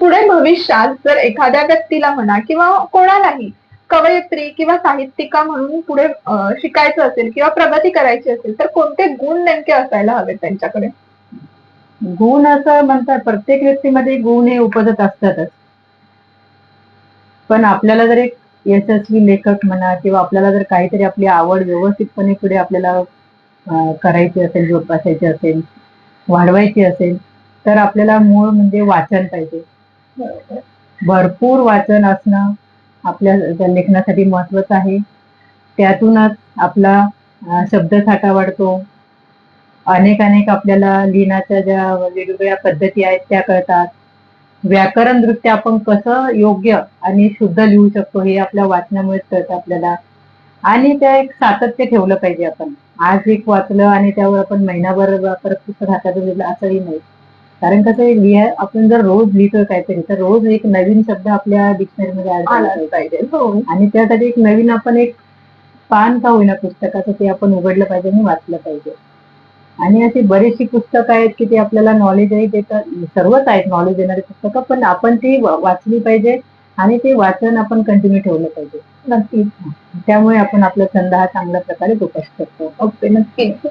पुढे भविष्यात जर एखाद्या व्यक्तीला म्हणा किंवा कोणालाही कवयित्री किंवा साहित्यिका म्हणून पुढे शिकायचं असेल किंवा प्रगती करायची असेल तर कोणते गुण नेमके असायला हवेत त्यांच्याकडे? गुण असं म्हणतात प्रत्येक व्यक्तीमध्ये गुण हे उपजत असतातच. पण आपल्याला जर एक यशस्वी लेखक म्हणा किंवा आपल्याला जर काहीतरी आपली आवड व्यवस्थितपणे पुढे आपल्याला करायची असेल जोपासायची असेल वाढवायची असेल तर आपल्याला मूळ म्हणजे वाचन पाहिजे. भरपूर वाचन असणं आपल्या लेखनासाठी महत्वाचं आहे. त्यातूनच आपला शब्दसाठा वाढतो. अनेक अनेक आपल्याला लिहिण्याच्या ज्या वेगवेगळ्या पद्धती आहेत त्या कळतात. व्याकरण दृष्ट्या आपण कसं योग्य आणि शुद्ध लिहू शकतो हे आपल्या वाचनामुळेच कळतं आपल्याला. आणि त्या एक सातत्य ठेवलं पाहिजे आपण. आज एक वाचलं आणि त्यावर आपण महिनाभर परत पुस्तक हातात दिलं असंही नाही. कारण कसं आहे, लिहा आपण जर रोज लिहितोय काहीतरी तर रोज एक नवीन शब्द आपल्या डिक्शनरीमध्ये ऍड आलाच पाहिजे. हो. आणि त्यासाठी एक नवीन आपण एक पान का होईना पुस्तकाचं ते आपण उघडलं पाहिजे आणि वाचलं पाहिजे. आणि अशी बरीचशी पुस्तकं आहेत की ते आपल्याला नॉलेजही देतात सर्वच आहेत नॉलेज देणारी पुस्तकं पण आपण ती वाचली पाहिजे आणि ते वाचन आपण कंटिन्यू ठेवलं पाहिजे. नक्कीच. त्यामुळे आपण आपला छंद हा चांगल्या प्रकारे जोपासू शकतो. ओके नक्की